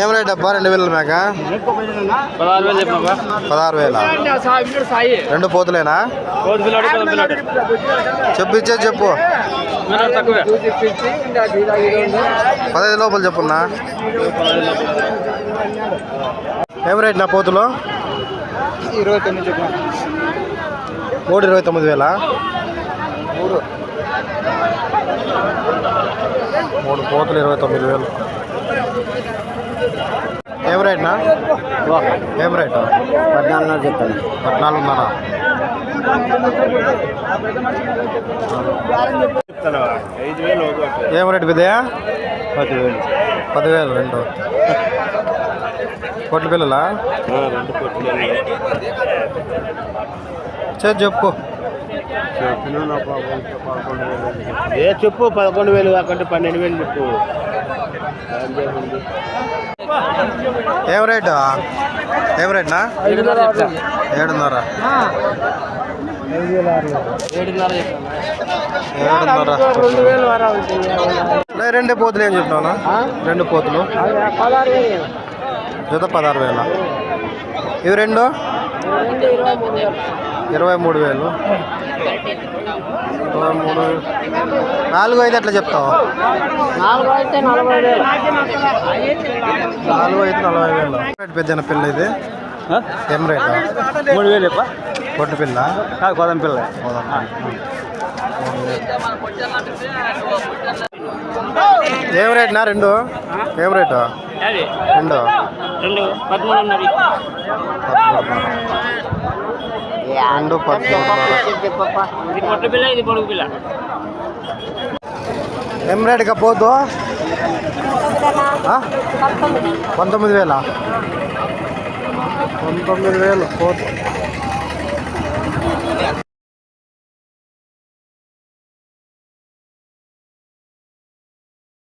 ఏం రేట్ అబ్బా రెండు వేల మేక? పదహారు వేల? రెండు పోతులేనా? కోతి చెప్పు ఇచ్చే చెప్పు. పదహైదు లోపల చెప్పున్నా. ఏం రేట్ నా పోతులు? ఇరవై తొమ్మిది మూడు ఇరవై తొమ్మిది వేల? మూడు మూడు పోతులు ఇరవై తొమ్మిది వేలు. ఏం రేట్నా ఏం రేటు పద్నాలుగున్నర చెప్తాను పద్నాలుగున్నర. ఐదు వేలు ఏం రేటు బిదయా పదివేలు. పదివేలు రెండు. కోట్ల పిల్లలా రెండు కోట్లు చేసి చెప్పు. ఏ చెప్పు పదకొండు వేలు కాకుంటే పన్నెండు వేలు చెప్పు. ఏం రేటు ఏం రేట్నా ఏడున్నర. ఏడున్నర. ఏడున్నర రెండు రెండే పోతులు ఏం చెప్తాను రెండు పోతులు. జత పదహారు వేల. ఇవి రెండు? ఇరవై మూడు వేలు. ఇరవై మూడు. నాలుగు ఐదు ఎట్లా చెప్తావు? నాలుగు అయితే నలభై వేలు నాలుగు ఐదు నలభై వేలు రేట్ పెద్ద పిల్ల ఇది? ఏం రేట్ మూడు వేలు చెప్ప పొట్టు పిల్ల? పదం పిల్ల. ఏం రేట్నా రెండు? ఏం రేటు రెండు. రెండు పదమూడున్నర రెండు ఇది పొట్టు పిల్ల ఇది పొడుగు పిల్ల. ఏం రేటుగా ఆ? పంతొమ్మిది వేల? పంతొమ్మిది వేలు పోతు